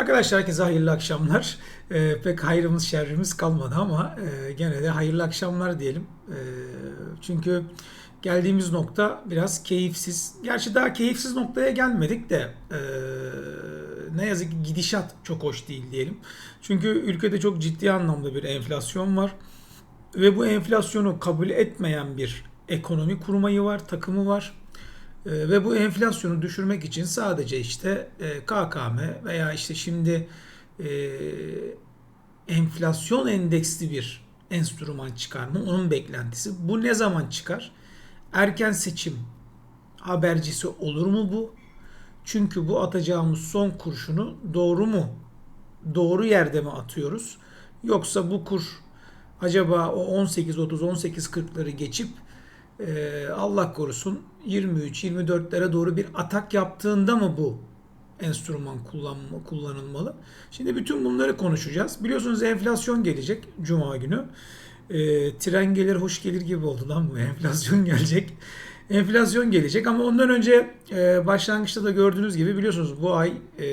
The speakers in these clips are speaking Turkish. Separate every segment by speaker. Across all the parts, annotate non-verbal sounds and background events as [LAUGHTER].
Speaker 1: Arkadaşlar herkese hayırlı akşamlar. Ee, pek hayrımız şerrimiz kalmadı ama e, gene de hayırlı akşamlar diyelim. E, çünkü geldiğimiz nokta biraz keyifsiz. Gerçi daha keyifsiz noktaya gelmedik de e, ne yazık ki gidişat çok hoş değil diyelim. Çünkü ülkede çok ciddi anlamda bir enflasyon var. Ve bu enflasyonu kabul etmeyen bir ekonomi kurmayı var, takımı var. E, ve bu enflasyonu düşürmek için sadece işte e, KKM veya işte şimdi e, enflasyon endeksli bir enstrüman çıkarma onun beklentisi. Bu ne zaman çıkar? Erken seçim habercisi olur mu bu? Çünkü bu atacağımız son kurşunu doğru mu? Doğru yerde mi atıyoruz? Yoksa bu kur acaba o 18-30 18-40'ları geçip e, Allah korusun 23-24'lere doğru bir atak yaptığında mı bu enstrüman kullanma, kullanılmalı? Şimdi bütün bunları konuşacağız. Biliyorsunuz enflasyon gelecek Cuma günü. E, tren gelir hoş gelir gibi oldu lan bu [LAUGHS] enflasyon gelecek. Enflasyon gelecek ama ondan önce e, başlangıçta da gördüğünüz gibi biliyorsunuz bu ay e,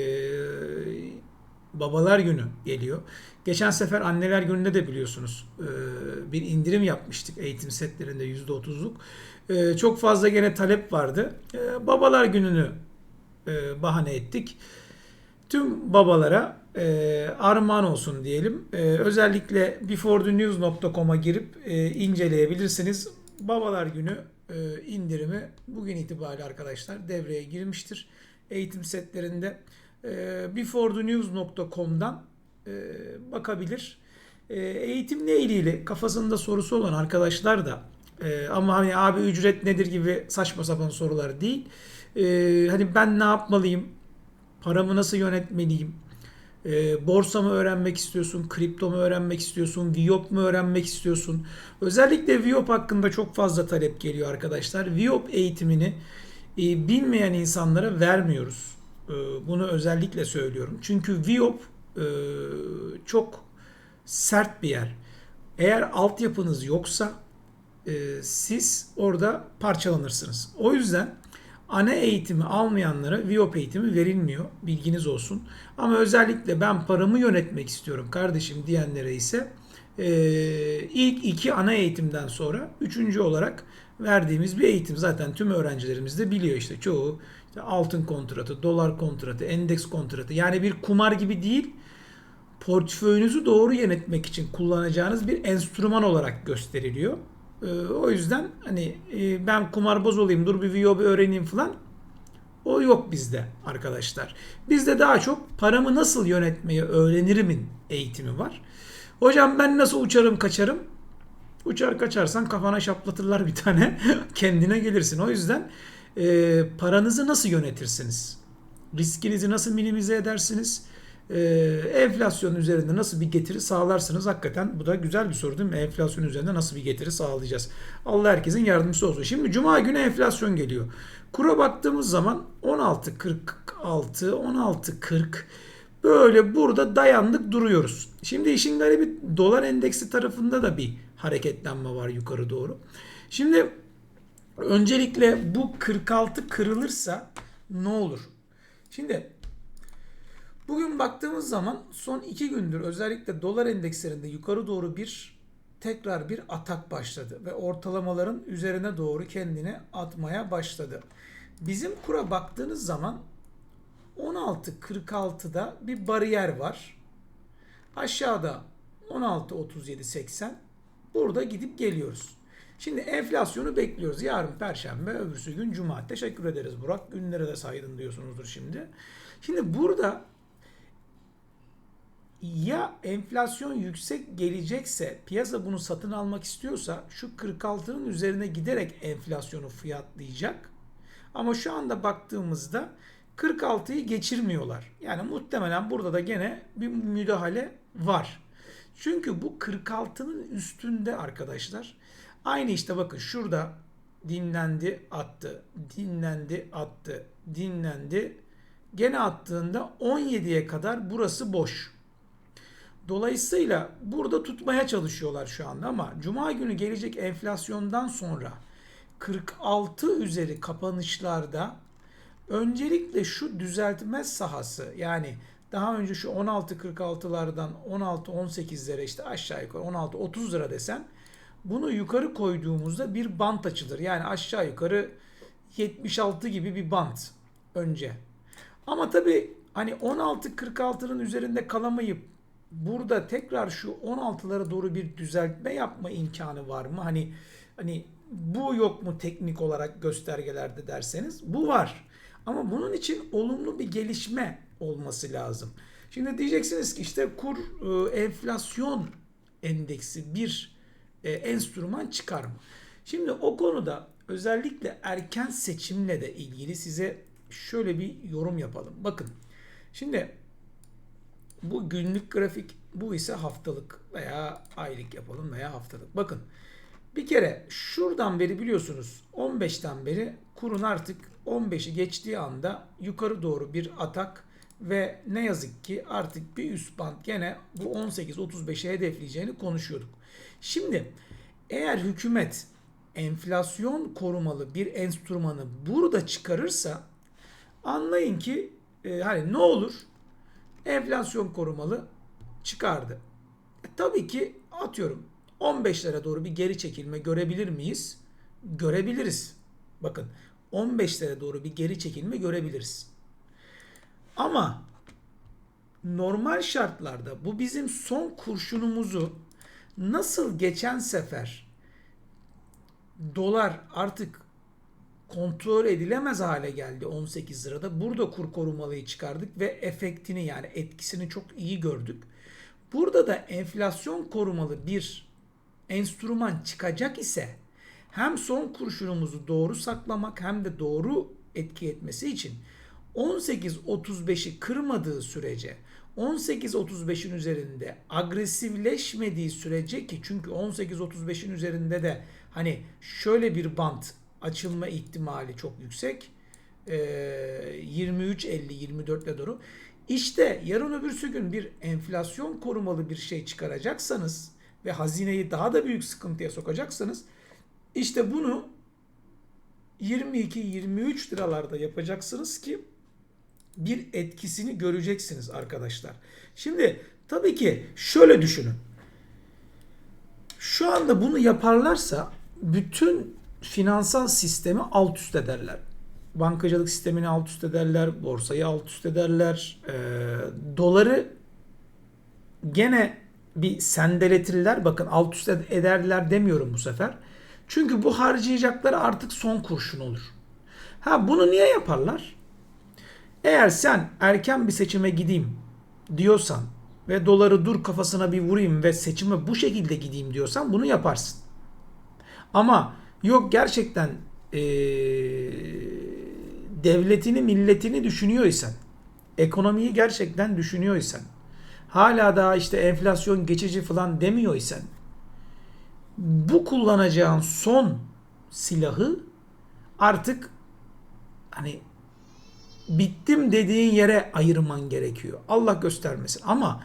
Speaker 1: Babalar Günü geliyor. Geçen sefer Anneler Günü'nde de biliyorsunuz e, bir indirim yapmıştık eğitim setlerinde %30'luk. E, çok fazla gene talep vardı. E, Babalar Günü'nü bahane ettik. Tüm babalara armağan olsun diyelim. Özellikle beforethenews.com'a girip inceleyebilirsiniz. Babalar Günü indirimi bugün itibariyle arkadaşlar devreye girmiştir. Eğitim setlerinde beforethenews.com'dan e, bakabilir. E, eğitimle ilgili kafasında sorusu olan arkadaşlar da e, ama hani abi ücret nedir gibi saçma sapan sorular değil. Hani ben ne yapmalıyım? Paramı nasıl yönetmeliyim? E, borsa mı öğrenmek istiyorsun? Kripto mu öğrenmek istiyorsun? Viyop mu öğrenmek istiyorsun? Özellikle Viyop hakkında çok fazla talep geliyor arkadaşlar. Viyop eğitimini e, bilmeyen insanlara vermiyoruz. E, bunu özellikle söylüyorum. Çünkü Viyop e, çok sert bir yer. Eğer altyapınız yoksa e, siz orada parçalanırsınız. O yüzden ana eğitimi almayanlara VIOP eğitimi verilmiyor. Bilginiz olsun. Ama özellikle ben paramı yönetmek istiyorum kardeşim diyenlere ise e, ilk iki ana eğitimden sonra üçüncü olarak verdiğimiz bir eğitim. Zaten tüm öğrencilerimiz de biliyor işte çoğu işte altın kontratı, dolar kontratı, endeks kontratı. Yani bir kumar gibi değil portföyünüzü doğru yönetmek için kullanacağınız bir enstrüman olarak gösteriliyor. Ee, o yüzden hani e, ben kumarbaz olayım dur bir VOB öğreneyim falan o yok bizde arkadaşlar. Bizde daha çok paramı nasıl yönetmeyi öğrenirimin eğitimi var. Hocam ben nasıl uçarım kaçarım? Uçar kaçarsan kafana şaplatırlar bir tane. [LAUGHS] Kendine gelirsin. O yüzden e, paranızı nasıl yönetirsiniz? Riskinizi nasıl minimize edersiniz? E, enflasyon üzerinde nasıl bir getiri sağlarsınız? Hakikaten bu da güzel bir soru değil mi? Enflasyon üzerinde nasıl bir getiri sağlayacağız? Allah herkesin yardımcısı olsun. Şimdi Cuma günü enflasyon geliyor. Kura baktığımız zaman 16.46, 16.40 böyle burada dayandık duruyoruz. Şimdi işin garibi dolar endeksi tarafında da bir hareketlenme var yukarı doğru. Şimdi öncelikle bu 46 kırılırsa ne olur? Şimdi Bugün baktığımız zaman son iki gündür özellikle dolar endekslerinde yukarı doğru bir tekrar bir atak başladı ve ortalamaların üzerine doğru kendini atmaya başladı. Bizim kura baktığınız zaman 16.46'da bir bariyer var. Aşağıda 16.37.80 burada gidip geliyoruz. Şimdi enflasyonu bekliyoruz. Yarın perşembe, öbürsü gün cuma. Teşekkür ederiz Burak. Günlere de saydın diyorsunuzdur şimdi. Şimdi burada ya enflasyon yüksek gelecekse piyasa bunu satın almak istiyorsa şu 46'nın üzerine giderek enflasyonu fiyatlayacak. Ama şu anda baktığımızda 46'yı geçirmiyorlar. Yani muhtemelen burada da gene bir müdahale var. Çünkü bu 46'nın üstünde arkadaşlar. Aynı işte bakın şurada dinlendi attı, dinlendi attı, dinlendi. Gene attığında 17'ye kadar burası boş. Dolayısıyla burada tutmaya çalışıyorlar şu anda ama cuma günü gelecek enflasyondan sonra 46 üzeri kapanışlarda öncelikle şu düzeltme sahası yani daha önce şu 16.46'lardan 16-18'lere işte aşağı yukarı 16-30 lira desen bunu yukarı koyduğumuzda bir bant açılır. Yani aşağı yukarı 76 gibi bir bant önce. Ama tabii hani 16.46'nın üzerinde kalamayıp burada tekrar şu 16'lara doğru bir düzeltme yapma imkanı var mı? Hani hani bu yok mu teknik olarak göstergelerde derseniz bu var. Ama bunun için olumlu bir gelişme olması lazım. Şimdi diyeceksiniz ki işte kur e, enflasyon endeksi bir e, enstrüman çıkar mı? Şimdi o konuda özellikle erken seçimle de ilgili size şöyle bir yorum yapalım. Bakın şimdi bu günlük grafik bu ise haftalık veya aylık yapalım veya haftalık. Bakın bir kere şuradan beri biliyorsunuz 15'ten beri kurun artık 15'i geçtiği anda yukarı doğru bir atak ve ne yazık ki artık bir üst band gene bu 18-35'e hedefleyeceğini konuşuyorduk. Şimdi eğer hükümet enflasyon korumalı bir enstrümanı burada çıkarırsa anlayın ki e, hani ne olur enflasyon korumalı çıkardı. E, tabii ki atıyorum 15'lere doğru bir geri çekilme görebilir miyiz? Görebiliriz. Bakın 15'lere doğru bir geri çekilme görebiliriz. Ama normal şartlarda bu bizim son kurşunumuzu nasıl geçen sefer dolar artık kontrol edilemez hale geldi 18 lirada. Burada kur korumalıyı çıkardık ve efektini yani etkisini çok iyi gördük. Burada da enflasyon korumalı bir enstrüman çıkacak ise hem son kurşunumuzu doğru saklamak hem de doğru etki etmesi için 18.35'i kırmadığı sürece 18.35'in üzerinde agresifleşmediği sürece ki çünkü 18.35'in üzerinde de hani şöyle bir bant açılma ihtimali çok yüksek. Ee, 23.50-24'le doğru. İşte yarın öbürsü gün bir enflasyon korumalı bir şey çıkaracaksanız ve hazineyi daha da büyük sıkıntıya sokacaksanız işte bunu 22-23 liralarda yapacaksınız ki bir etkisini göreceksiniz arkadaşlar. Şimdi tabii ki şöyle düşünün. Şu anda bunu yaparlarsa bütün finansal sistemi alt üst ederler. Bankacılık sistemini alt üst ederler, borsayı alt üst ederler, e, doları gene bir sendeletirler. Bakın alt üst ederler demiyorum bu sefer. Çünkü bu harcayacakları artık son kurşun olur. Ha bunu niye yaparlar? Eğer sen erken bir seçime gideyim diyorsan ve doları dur kafasına bir vurayım ve seçime bu şekilde gideyim diyorsan bunu yaparsın. Ama yok gerçekten ee, devletini milletini düşünüyorsan ekonomiyi gerçekten düşünüyorsan hala daha işte enflasyon geçici falan demiyorsan bu kullanacağın son silahı artık hani bittim dediğin yere ayırman gerekiyor. Allah göstermesin. Ama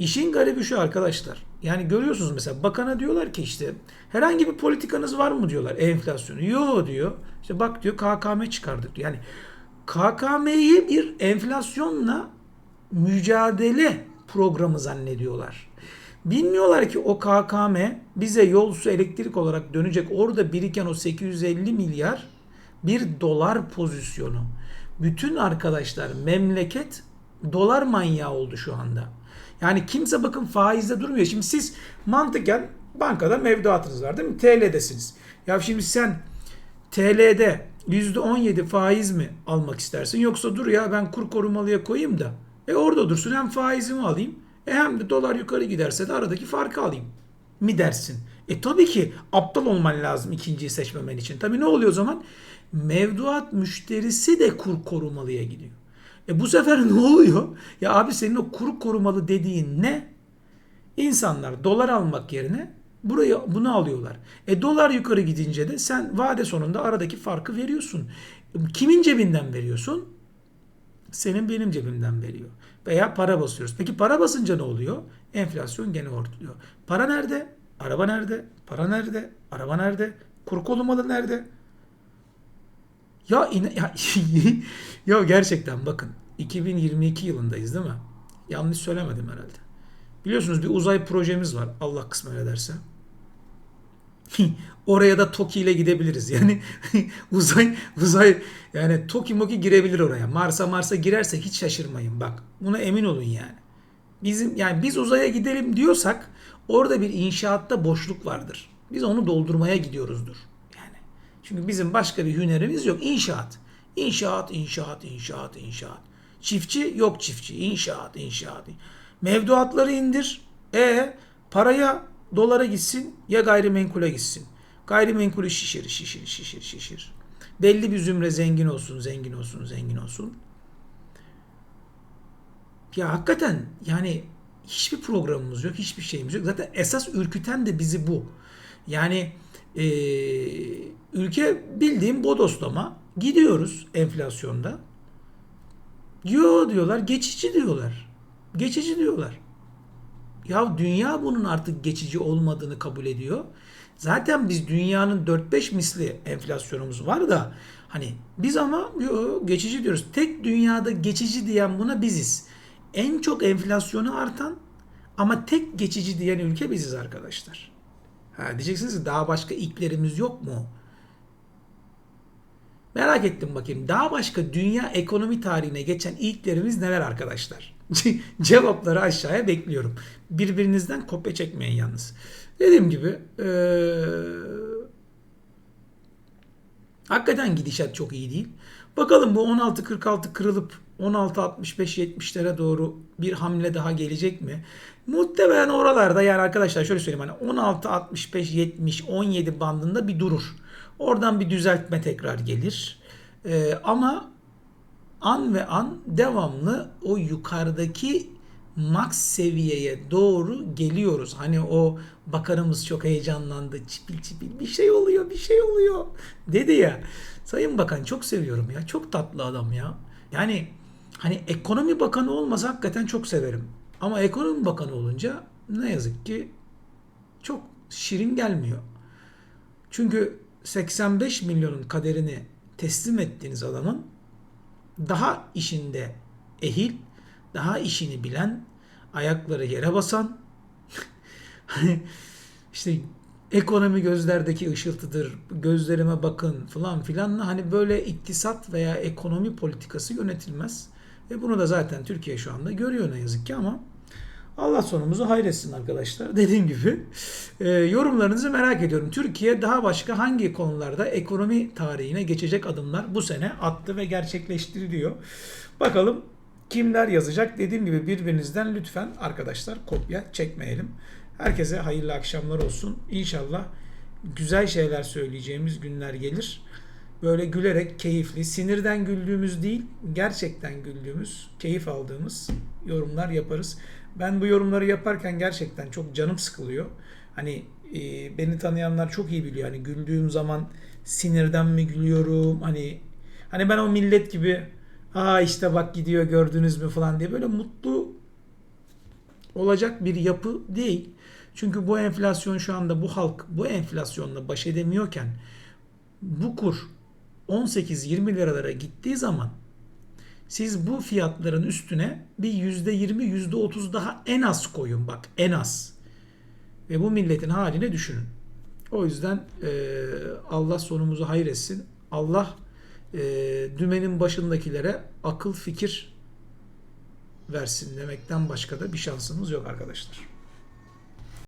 Speaker 1: işin garibi şu arkadaşlar. Yani görüyorsunuz mesela bakana diyorlar ki işte herhangi bir politikanız var mı diyorlar enflasyonu. Yo diyor. İşte bak diyor KKM çıkardık diyor. Yani KKM'yi bir enflasyonla mücadele programı zannediyorlar. Bilmiyorlar ki o KKM bize yol su elektrik olarak dönecek. Orada biriken o 850 milyar bir dolar pozisyonu. Bütün arkadaşlar memleket dolar manyağı oldu şu anda. Yani kimse bakın faizde durmuyor. Şimdi siz mantıken bankada mevduatınız var değil mi? TL'desiniz. Ya şimdi sen TL'de %17 faiz mi almak istersin? Yoksa dur ya ben kur korumalıya koyayım da. E orada dursun hem faizimi alayım e hem de dolar yukarı giderse de aradaki farkı alayım mi dersin? E tabii ki aptal olman lazım ikinciyi seçmemen için. Tabii ne oluyor o zaman? Mevduat müşterisi de kur korumalıya gidiyor. E bu sefer [LAUGHS] ne oluyor? Ya abi senin o kur korumalı dediğin ne? İnsanlar dolar almak yerine burayı bunu alıyorlar. E dolar yukarı gidince de sen vade sonunda aradaki farkı veriyorsun. Kimin cebinden veriyorsun? Senin benim cebimden veriyor. Veya para basıyoruz. Peki para basınca ne oluyor? Enflasyon gene ortluyor. Para nerede? Araba nerede? Para nerede? Araba nerede? Kur korumalı nerede? Ya, ya, [LAUGHS] ya gerçekten bakın 2022 yılındayız değil mi? Yanlış söylemedim herhalde. Biliyorsunuz bir uzay projemiz var. Allah kısmet ederse. [LAUGHS] Oraya da TOKİ ile gidebiliriz. Yani [LAUGHS] uzay uzay yani TOKİ moki girebilir oraya. Mars'a Mars'a girerse hiç şaşırmayın bak. Buna emin olun yani. Bizim yani biz uzaya gidelim diyorsak orada bir inşaatta boşluk vardır. Biz onu doldurmaya gidiyoruzdur. Çünkü bizim başka bir hünerimiz yok. İnşaat. İnşaat, inşaat, inşaat, inşaat. Çiftçi yok çiftçi. İnşaat, inşaat. Mevduatları indir. E paraya dolara gitsin ya gayrimenkule gitsin. Gayrimenkulü şişir, şişir, şişir, şişir. Belli bir zümre zengin olsun, zengin olsun, zengin olsun. Ya hakikaten yani hiçbir programımız yok, hiçbir şeyimiz yok. Zaten esas ürküten de bizi bu. Yani e, ülke bildiğim bodoslama gidiyoruz enflasyonda. Yo diyorlar, geçici diyorlar. Geçici diyorlar. Ya dünya bunun artık geçici olmadığını kabul ediyor. Zaten biz dünyanın 4-5 misli enflasyonumuz var da hani biz ama yo, geçici diyoruz. Tek dünyada geçici diyen buna biziz. En çok enflasyonu artan ama tek geçici diyen ülke biziz arkadaşlar. Ha, diyeceksiniz ki daha başka ilklerimiz yok mu? Merak ettim bakayım. Daha başka dünya ekonomi tarihine geçen ilklerimiz neler arkadaşlar? [LAUGHS] Cevapları aşağıya bekliyorum. Birbirinizden kopya çekmeyin yalnız. Dediğim gibi ee, hakikaten gidişat çok iyi değil. Bakalım bu 16.46 kırılıp 16.65-70'lere doğru bir hamle daha gelecek mi? Muhtemelen oralarda yani arkadaşlar şöyle söyleyeyim hani 16.65-70-17 bandında bir durur. Oradan bir düzeltme tekrar gelir. Ee, ama an ve an devamlı o yukarıdaki max seviyeye doğru geliyoruz. Hani o bakanımız çok heyecanlandı. Çipil çipil bir şey oluyor, bir şey oluyor dedi ya. Sayın Bakan çok seviyorum ya. Çok tatlı adam ya. Yani hani ekonomi bakanı olmasa hakikaten çok severim. Ama ekonomi bakanı olunca ne yazık ki çok şirin gelmiyor. Çünkü 85 milyonun kaderini teslim ettiğiniz adamın daha işinde ehil, daha işini bilen, ayakları yere basan, [LAUGHS] işte ekonomi gözlerdeki ışıltıdır, gözlerime bakın falan filanla hani böyle iktisat veya ekonomi politikası yönetilmez. Ve bunu da zaten Türkiye şu anda görüyor ne yazık ki ama Allah sonumuzu hayretsin arkadaşlar. [LAUGHS] Dediğim gibi e, yorumlarınızı merak ediyorum. Türkiye daha başka hangi konularda ekonomi tarihine geçecek adımlar bu sene attı ve gerçekleştiriliyor. Bakalım kimler yazacak? Dediğim gibi birbirinizden lütfen arkadaşlar kopya çekmeyelim. Herkese hayırlı akşamlar olsun. İnşallah güzel şeyler söyleyeceğimiz günler gelir. Böyle gülerek keyifli, sinirden güldüğümüz değil, gerçekten güldüğümüz, keyif aldığımız yorumlar yaparız. Ben bu yorumları yaparken gerçekten çok canım sıkılıyor. Hani e, beni tanıyanlar çok iyi biliyor. Hani güldüğüm zaman sinirden mi gülüyorum? Hani hani ben o millet gibi ha işte bak gidiyor gördünüz mü falan diye böyle mutlu olacak bir yapı değil. Çünkü bu enflasyon şu anda bu halk bu enflasyonla baş edemiyorken bu kur 18-20 liralara gittiği zaman siz bu fiyatların üstüne bir %20 %30 daha en az koyun bak en az. Ve bu milletin haline düşünün. O yüzden e, Allah sonumuzu hayretsin. Allah e, dümenin başındakilere akıl fikir versin demekten başka da bir şansımız yok arkadaşlar.